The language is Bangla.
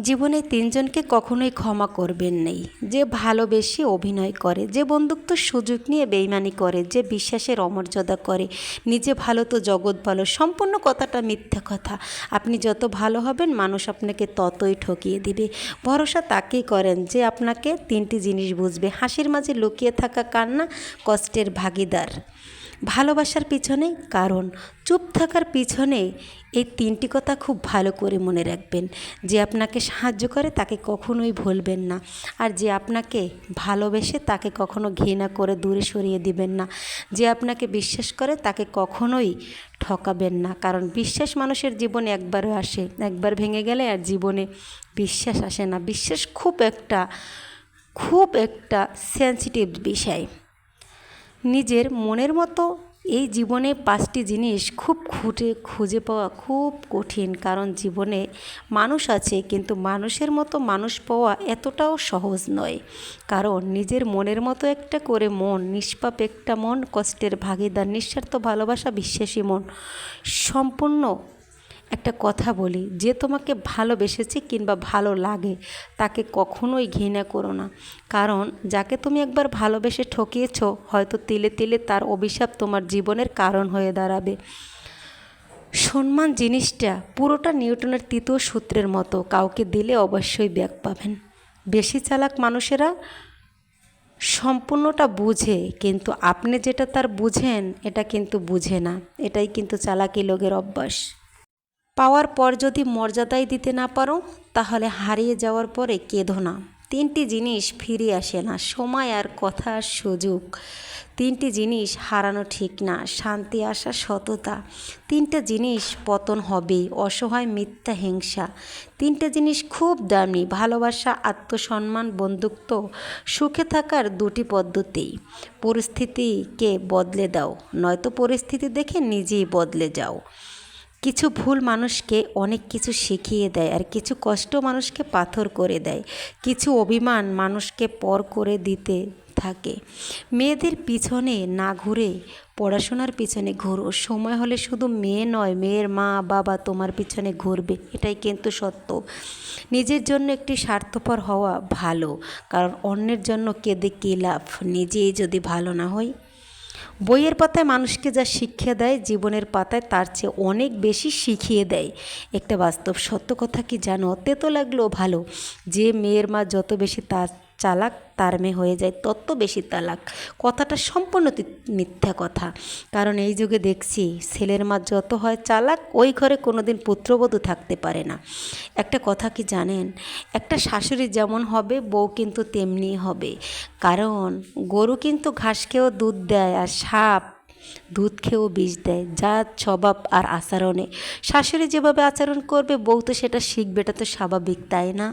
জীবনে তিনজনকে কখনোই ক্ষমা করবেন নেই। যে ভালোবেসে অভিনয় করে, যে বন্ধুত্ব সুযোগ নিয়ে বেইমানি করে, যে বিশ্বাসের অমর্যাদা করে, নিজে ভালো তো জগৎ ভালো, সম্পূর্ণ কথাটা মিথ্যা কথা। আপনি যত ভালো হবেন, মানুষ আপনাকে ততই ঠকিয়ে দিবে। ভরসা তাকেই করেন যে আপনাকে তিনটি জিনিস বুঝবে, হাসির মাঝে লুকিয়ে থাকা কান্না, কষ্টের ভাগিদার। ভালোবাসার পিছনে কারণ। চুপ থাকার পিছনে এই তিনটি কথা খুব ভালো করে মনে রাখবেন। যে আপনাকে সাহায্য করে তাকে কখনোই ভুলবেন না। আর যে আপনাকে ভালোবেসে তাকে কখনো ঘৃণা করে দূরে সরিয়ে দিবেন না। যে আপনাকে বিশ্বাস করে তাকে কখনোই ঠকাবেন না। কারণ বিশ্বাস মানুষের জীবনে একবারও আসে। একবার ভেঙে গেলে আর জীবনে বিশ্বাস আসে না। বিশ্বাস খুব একটা খুব একটা সেন্সিটিভ বিষয়। নিজের মনের মতো এই জীবনে পাঁচটি জিনিস খুব খুঁটে, খুঁজে পাওয়া খুব কঠিন। কারণ জীবনে মানুষ আছে, কিন্তু মানুষের মতো মানুষ পাওয়া এতটাও সহজ নয়। কারণ নিজের মনের মতো একটা করে মন, নিষ্পাপ একটা মন, কষ্টের ভাগিদার, নিঃস্বার্থ ভালোবাসা, বিশ্বাসী মন, সম্পূর্ণ একটা কথা বলি, যে তোমাকে ভালোবেসেছে কিংবা ভালো লাগে, তাকে কখনোই ঘৃণা করো না। কারণ যাকে তুমি একবার ভালোবেসে ঠকিয়েছ, হয়তো তিলে তিলে তার অভিশাপ তোমার জীবনের কারণ হয়ে দাঁড়াবে। সম্মান জিনিসটা পুরোটা নিউটনের তৃতীয় সূত্রের মতো, কাউকে দিলে অবশ্যই ব্যাগ পাবেন। বেশি চালাক মানুষেরা সম্পূর্ণটা বুঝে, কিন্তু আপনি যেটা তার বুঝেন, এটা কিন্তু বুঝে না। এটাই কিন্তু চালাকি লোকের অভ্যাস। পাওয়ার পর যদি মর্যাদাই দিতে না পারো, তাহলে হারিয়ে যাওয়ার পরে কেঁদো না। তিনটি জিনিস ফিরে আসে না, সময় আর কথা সুযোগ। তিনটি জিনিস হারানো ঠিক না, শান্তি আসা সততা। তিনটা জিনিস পতন হবেই অসহায়, মিথ্যা, হিংসা। তিনটে জিনিস খুব দামি, ভালোবাসা, আত্মসম্মান, বন্ধুত্ব, সুখে থাকার দুটি পদ্ধতি। পরিস্থিতিকে বদলে দাও, নয়তো পরিস্থিতি দেখে নিজেই বদলে যাও। কিছু ভুল মানুষকে অনেক কিছু শিখিয়ে দেয় আর কিছু কষ্ট মানুষকে পাথর করে দেয়। কিছু অভিমান মানুষকে পর করে দিতে থাকে। মেয়েদের পিছনে না ঘুরে, পড়াশোনার পিছনে ঘুরো। সময় হলে শুধু মেয়ে নয়, মেয়ের মা, বাবা তোমার পিছনে ঘুরবে। এটাই কিন্তু সত্য। নিজের জন্য একটি স্বার্থপর হওয়া ভালো, কারণ অন্যের জন্য কেঁদে কী লাভ? নিজেই যদি ভালো না হই বইয়ের পাতায় মানুষকে যা শিক্ষা দেয়, জীবনের পাতায় তার চেয়ে অনেক বেশি শিখিয়ে দেয়। একটা বাস্তব সত্য কথা কি জানো? তেতো লাগলেও ভালো। যে মেয়ের মা যত বেশি তার চালাক, তার মেয়ে হয়ে যায় তত বেশি তালাক। কথাটা সম্পূর্ণ মিথ্যা কথা। কারণ এই যুগে দেখছি, ছেলের মা যত হয় চালাক, ওই ঘরে কোনো দিন পুত্রবধূ থাকতে পারে না। একটা কথা কি জানেন? একটা শাশুড়ি যেমন হবে, বউ কিন্তু তেমনি হবে। কারণ গরু কিন্তু ঘাস খেয়েও দুধ দেয় আর সাপ দুধ খেয়েও বিষ দেয় জাত স্বভাব আর আচরণে। শাশুড়ি যেভাবে আচরণ করবে, বউ তো সেটা শিখবে, এটা তো স্বাভাবিক, তাই না?